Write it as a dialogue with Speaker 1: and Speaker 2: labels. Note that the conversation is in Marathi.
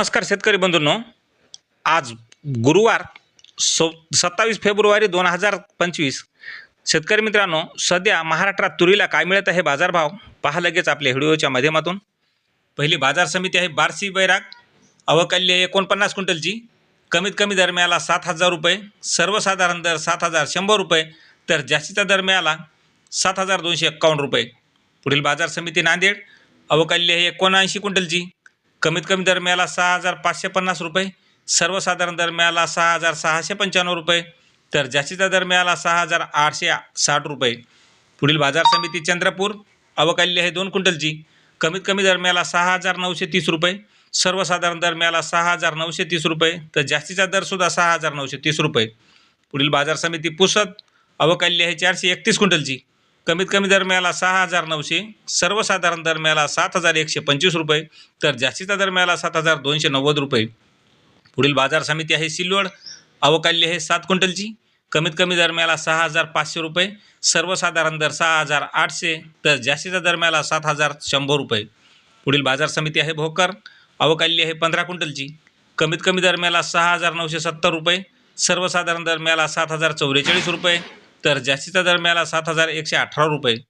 Speaker 1: नमस्कार शेतकरी बंधूंनो. आज गुरुवार सौ सत्तावीस फेब्रुवारी दोन हजार पंचवीस. शेतकरी मित्रांनो सध्या महाराष्ट्रात तुरीला काय मिळत आहे बाजारभाव? पहा लगेच आपल्या व्हिडिओच्या माध्यमातून. पहिली बाजार समिती आहे बारसी बैराग. अवकल्य एकोणपन्नास क्विंटलची. कमीत कमी दर मिळाला सात हजार रुपये. सर्वसाधारण दर सात हजार शंभर रुपये. तर जास्तीचा दर मिळाला सात हजार दोनशे एक्कावन्न रुपये. पुढील बाजार समिती नांदेड. अवकल्य हे एकोणऐंशी क्विंटलची. कमीत कमी दर मिळाला सहा हजार पाचशे पन्नास रुपये सर्वसाधारण दर मिळाला सहा हजार सहाशे पंच्याण्णव रुपये तर जास्तीचा दर मिळाला सहा हजार आठशे साठ रुपये. पुढील बाजार समिती चंद्रपूर अवकाल्य हे दोन क्विंटलची. कमीत कमी दर मिळाला सहा हजार नऊशे तीस रुपये सर्वसाधारण दर मिळाला सहा हजार नऊशे तीस रुपये तर जास्तीचा दरसुद्धा सहा हजार नऊशे तीस रुपये. पुढील बाजार समिती पुसद अवकाल्य हे चारशे एकतीस क्विंटलची. कमीत कमी दर मिळाला सहा हजार नऊशे सर्वसाधारण दर मिळाला सात हजार एकशे पंचवीस रुपये तर जास्तीचा दर मिळाला सात हजार दोनशे नव्वद रुपये. पुढील बाजार समिती आहे सिल्लोड अवकाल्य आहे सात क्विंटलची कमीत कमी दर मिळाला सहा हजार पाचशे रुपये सर्वसाधारण दर सहा हजार आठशे तर जास्तीचा दर मिळाला सात हजार शंभर रुपये. पुढील बाजार समिती आहे भोकर अवकाल्य आहे पंधरा क्विंटलची कमीत कमी दर मिळाला सहा हजार नऊशे सत्तर रुपये सर्वसाधारण दर मिळाला सात हजार चौवेचाळीस रुपये तर जास्तीचा दर मिळाला सात हजार एकशे अठरा रुपये.